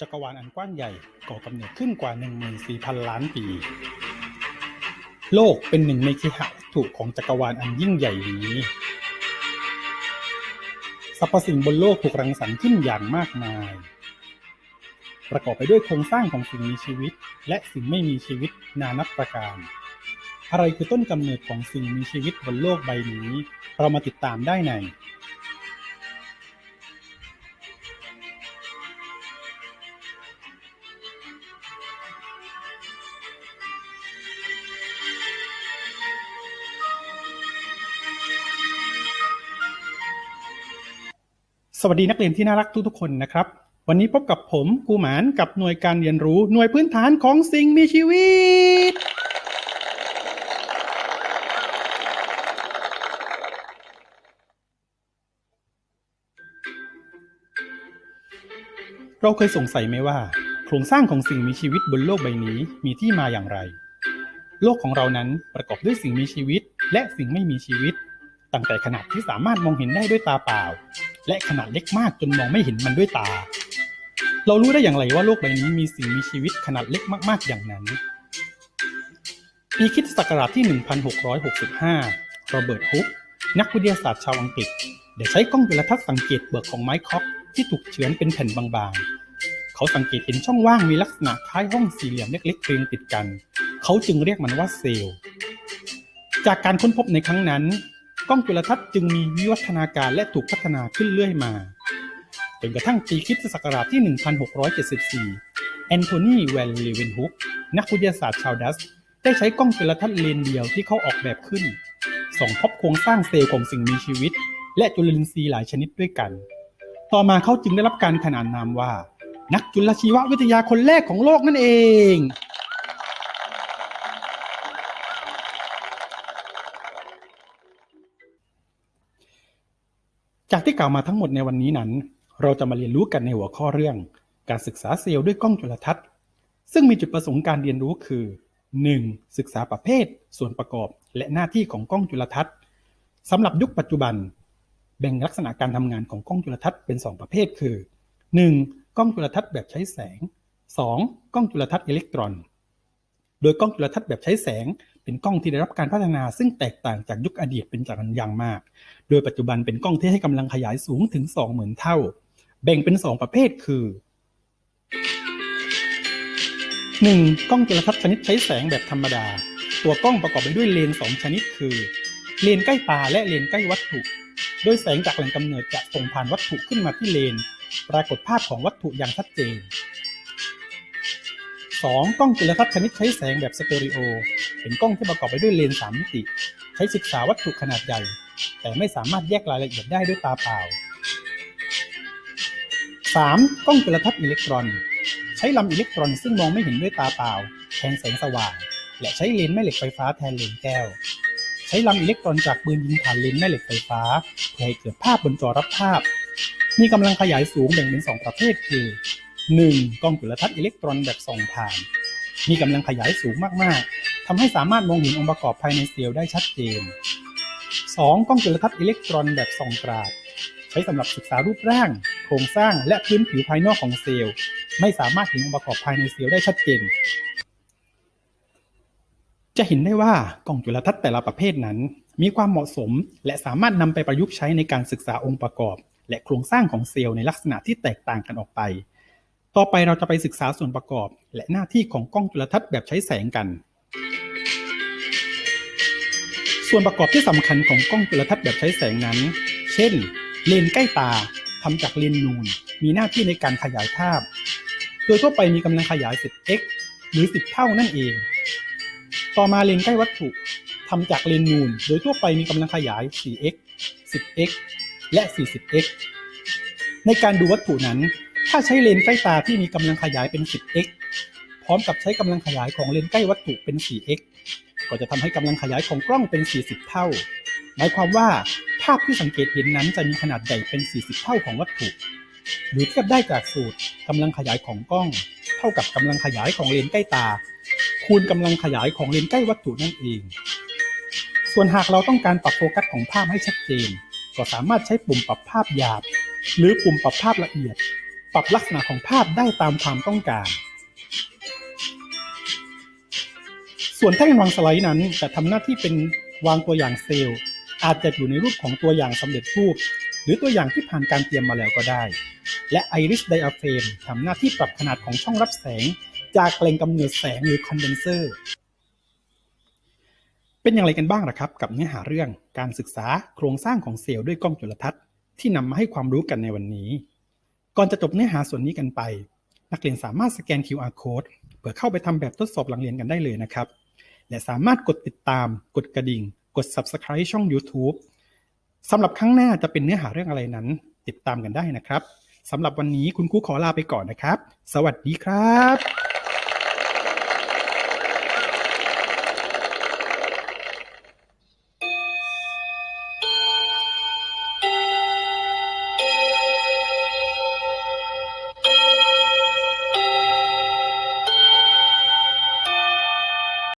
จักรวาลอันกว้างใหญ่ก่อกำเนิดขึ้นกว่า 14,000 ล้านปี โลกเป็นหนึ่งในเคหะวัตถุของจักรวาลอันยิ่งใหญ่นี้สรรพสิ่งบนโลกถูกรังสรรค์ขึ้นอย่างมากมาย ประกอบไปด้วยโครงสร้างของสิ่งมีชีวิต และสิ่งไม่มีชีวิตนานับประการ อะไรคือต้นกำเนิดของสิ่งมีชีวิตบนโลกใบนี้ เรามาติดตามได้ใน สวัสดีนักเรียนที่น่ารักทุกๆคนนะครับ วันนี้พบกับผมกูหมานกับหน่วยการเรียนรู้หน่วยพื้นฐานของสิ่งมีชีวิต เราเคยสงสัยไหมว่า โครงสร้างของสิ่งมีชีวิตบนโลกใบนี้มีที่มาอย่างไร โลกของเรานั้นประกอบด้วยสิ่งมีชีวิต และสิ่งไม่มีชีวิต ตั้งแต่ขนาดที่สามารถมองเห็นได้ด้วยตาเปล่า และขนาดเล็กมากจนมองไม่เห็นมันด้วยตา เรารู้ได้อย่างไรว่าโลกใบนี้มีสิ่งมีชีวิตขนาดเล็กมากๆอย่างนั้นปีคิศักราชที่ 1665 โรเบิร์ตฮุก นักวิทยาศาสตร์ชาวอังกฤษ ได้ใช้กล้องจุลทรรศน์สังเกตเปลือกของไม้คอกที่ถูกเฉือนเป็นแผ่นบางๆ เขาสังเกตเห็นช่องว่างมีลักษณะคล้ายห้องสี่เหลี่ยมเล็กๆเรียงติดกัน เขาจึงเรียกมันว่าเซลล์ จากการค้นพบในครั้งนั้น กล้องจุลทรรศน์จึงมีวิวัฒนาการและถูกพัฒนาขึ้นเรื่อยมา จนกระทั่งปีคริสตศักราชที่ 1674 แอนโทนีแวนเลเวนฮุก นักวิทยาศาสตร์ชาวดัตช์ได้ใช้กล้องจุลทรรศน์เลนเดียวที่เขาออกแบบขึ้น ส่องพบโครงสร้างเซลล์ของสิ่งมีชีวิต และจุลินทรีย์หลายชนิดด้วยกัน ต่อมาเขาจึงได้รับการขนานนามว่า นักจุลชีววิทยาคนแรกของโลกนั่นเอง จากที่กล่าวมาทั้งหมดในวันนี้นั้น เราจะมาเรียนรู้กันในหัวข้อเรื่อง การศึกษาเซลล์ด้วยกล้องจุลทรรศน์ ซึ่งมีจุดประสงค์การเรียนรู้คือ 1. ศึกษาประเภท ส่วนประกอบ และหน้าที่ของกล้องจุลทรรศน์สำหรับยุคปัจจุบัน แบ่งลักษณะการทำงานของกล้องจุลทรรศน์เป็น 2 ประเภทคือ 1. กล้องจุลทรรศน์แบบใช้แสง 2. กล้องจุลทรรศน์อิเล็กตรอน โดยกล้องจุลทรรศน์แบบใช้แสง เป็นกล้องที่ได้รับการพัฒนาซึ่งแตกต่างจากยุคอดีตเป็นอย่างมาก โดยปัจจุบันเป็นกล้องที่ให้กำลังขยายสูงถึง 20,000 เท่า แบ่งเป็น 2 ประเภทคือ 1. กล้องจุลทรรศน์ชนิดใช้แสงแบบธรรมดา ตัวกล้องประกอบไปด้วยเลนส์2ชนิด คือ เลนส์ใกล้ตาและเลนส์ใกล้วัตถุ โดยแสงจากแหล่งกำเนิดจะส่งผ่านวัตถุขึ้นมาที่เลนส์ปรากฏภาพของวัตถุอย่างชัดเจน 2. กล้องจุลทรรศน์ชนิดใช้แสงแบบสเตอริโอ เป็นกล้องที่ประกอบไปด้วยเลนส์3มิติ ใช้ศึกษาวัตถุขนาดใหญ่ แต่ไม่สามารถแยกรายละเอียดได้ด้วยตาเปล่า 3. กล้องจุลทรรศน์อิเล็กตรอน ใช้ลำอิเล็กตรอนซึ่งมองไม่เห็นด้วยตาเปล่า แทนแสงสว่าง และใช้เลนส์แม่เหล็กไฟฟ้าแทนเลนส์แก้ว ใช้ลำอิเล็กตรอนจากปืนยิงผ่านเลนส์แม่เหล็กไฟฟ้าเพื่อให้เกิดภาพบนจอรับภาพ มีกำลังขยายสูงแบ่งเป็น 2 ประเภทคือ 1. กล้องจุลทรรศน์อิเล็กตรอนแบบส่องผ่าน มีกำลังขยายสูงมาก ๆ ทำให้สามารถมองเห็นองค์ประกอบภายในเซลล์ได้ชัดเจน 2. กล้องจุลทรรศน์อิเล็กตรอนแบบส่องกราด ใช้สำหรับศึกษารูปร่าง โครงสร้างและพื้นผิวภายนอกของเซลล์ ไม่สามารถเห็นองค์ประกอบภายในเซลล์ได้ชัดเจน จะเห็นได้ว่ากล้องจุลทรรศน์แต่ละประเภทนั้น มีความเหมาะสม และสามารถนำไปประยุกต์ใช้ในการศึกษาองค์ประกอบ และโครงสร้างของเซลล์ในลักษณะที่แตกต่างกันออกไป ต่อไปเราจะไปศึกษาส่วนประกอบ และหน้าที่ของกล้องจุลทรรศน์แบบใช้แสงกัน ส่วนประกอบที่สำคัญของกล้องจุลทรรศน์แบบใช้แสงนั้น เช่น เลนใกล้ตาทำจากเลนนูน มีหน้าที่ในการขยายภาพ โดยทั่วไปมีกำลังขยาย 10x หรือ 10 เท่านั่นเอง ต่อมาเลนใกล้วัตถุทำจากเลนนูน โดยทั่วไปมีกำลังขยาย 4x 10x และ 40x ในการดูวัตถุนั้น ถ้าใช้เลนส์ใกล้ตาที่มีกำลังขยายเป็น 10x พร้อมกับใช้กำลังขยายของเลนส์ใกล้วัตถุเป็น 4x ก็จะทำให้กำลังขยายของกล้องเป็น 40 เท่า หมายความว่าภาพที่สังเกตเห็นนั้นจะมีขนาดใหญ่เป็น 40 เท่าของวัตถุ หรือเทียบได้จากสูตรกำลังขยายของกล้อง เท่ากับกำลังขยายของเลนส์ใกล้ตา คูณกำลังขยายของเลนส์ใกล้วัตถุนั่นเอง ส่วนหากเราต้องการปรับโฟกัสของภาพให้ชัดเจน ก็สามารถใช้ปุ่มปรับภาพหยาบ หรือปุ่มปรับภาพละเอียด ปรับลักษณะของภาพได้ตามความต้องการ ส่วนแท่งวางสไลด์นั้นจะทำหน้าที่เป็นวางตัวอย่างเซลล์ อาจจะอยู่ในรูปของตัวอย่างสำเร็จรูป หรือตัวอย่างที่ผ่านการเตรียมมาแล้วก็ได้ และ Iris Diaphragm ทำหน้าที่ปรับขนาดของช่องรับแสง จากแหล่งกำเนิดแสงหรือคอนเดนเซอร์เป็นอย่างไรกันบ้างล่ะครับ กับเนื้อหาเรื่องการศึกษาโครงสร้างของเซลล์ด้วยกล้องจุลทรรศน์ที่นำมาให้ความรู้กันในวันนี้ ก่อนจะจบเนื้อหาส่วนนี้กันไป นักเรียนสามารถสแกน QR code เพื่อเข้าไปทำแบบทดสอบหลังเรียนกันได้เลยนะครับ และสามารถกดติดตาม กดกระดิ่ง กด Subscribe ช่อง YouTube สำหรับครั้งหน้าจะเป็นเนื้อหาเรื่องอะไรนั้น ติดตามกันได้นะครับสำหรับวันนี้คุณครูขอลาไปก่อนนะครับ สวัสดีครับ